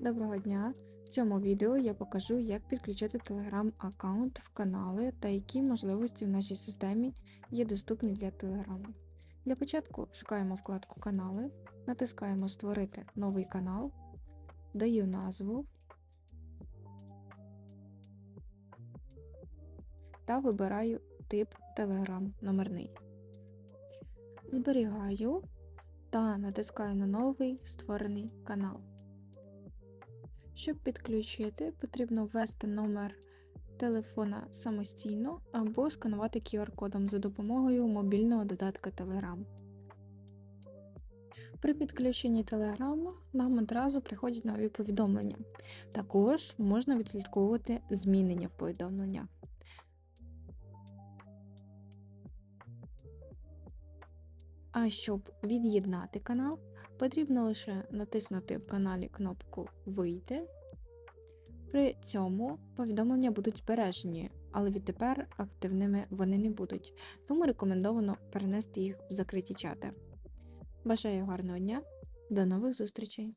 Доброго дня! В цьому відео я покажу, як підключити Telegram аккаунт в канали та які можливості в нашій системі є доступні для Telegram. Для початку шукаємо вкладку Канали, натискаємо Створити новий канал, даю назву та вибираю тип Telegram номерний. Зберігаю та натискаю на новий створений канал. Щоб підключити, потрібно ввести номер телефона самостійно або сканувати QR-кодом за допомогою мобільного додатка Telegram. При підключенні Telegram нам одразу приходять нові повідомлення. Також можна відслідковувати змінення в повідомленнях. А щоб від'єднати канал, потрібно лише натиснути в каналі кнопку Вийти. При цьому повідомлення будуть збережені, але відтепер активними вони не будуть, тому рекомендовано перенести їх в закриті чати. Бажаю гарного дня, до нових зустрічей!